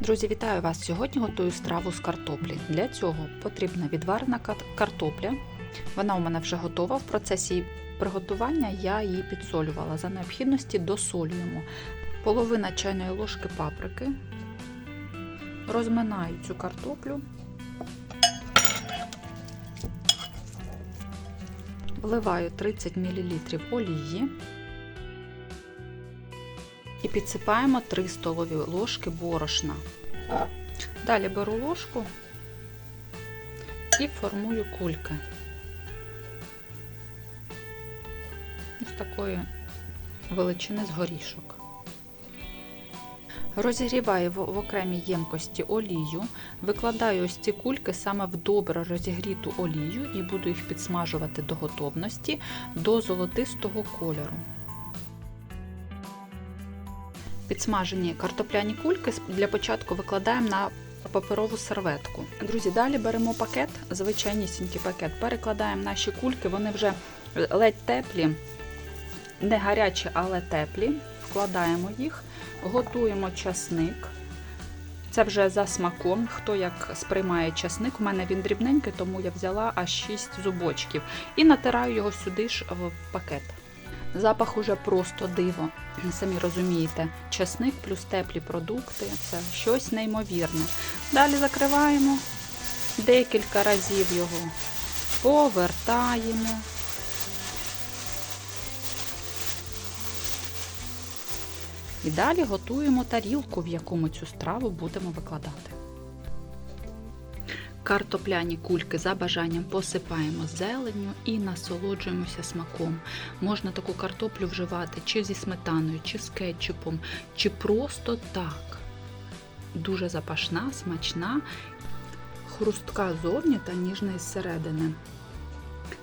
Друзі, вітаю вас! Сьогодні готую страву з картоплі. Для цього потрібна відварена картопля. Вона у мене вже готова. В процесі приготування я її підсолювала. За необхідності досолюємо. Половина чайної ложки паприки. Розминаю цю картоплю. Вливаю 30 мл олії. І підсипаємо 3 столові ложки борошна. Далі беру ложку і формую кульки. Ось такої величини з горішок. Розігріваю в, окремій ємкості олію, викладаю ось ці кульки саме в добре розігріту олію і буду їх підсмажувати до готовності до золотистого кольору. Підсмажені картопляні кульки для початку викладаємо на паперову серветку. Друзі, далі беремо пакет, звичайнісінький пакет, перекладаємо наші кульки, вони вже ледь теплі, не гарячі, але теплі. Вкладаємо їх, готуємо часник. Це вже за смаком, хто як сприймає часник. У мене він дрібненький, тому я взяла аж 6 зубочків і натираю його сюди ж в пакет. Запах уже просто диво. Самі розумієте, часник плюс теплі продукти це щось неймовірне. Далі закриваємо, декілька разів його повертаємо. І далі готуємо тарілку, в яку ми цю страву будемо викладати. Картопляні кульки за бажанням посипаємо зеленню і насолоджуємося смаком. Можна таку картоплю вживати чи зі сметаною, чи з кетчупом, чи просто так. Дуже запашна, смачна, хрустка зовні та ніжна зсередини.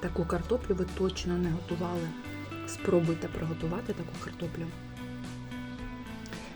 Таку картоплю ви точно не готували. Спробуйте приготувати таку картоплю.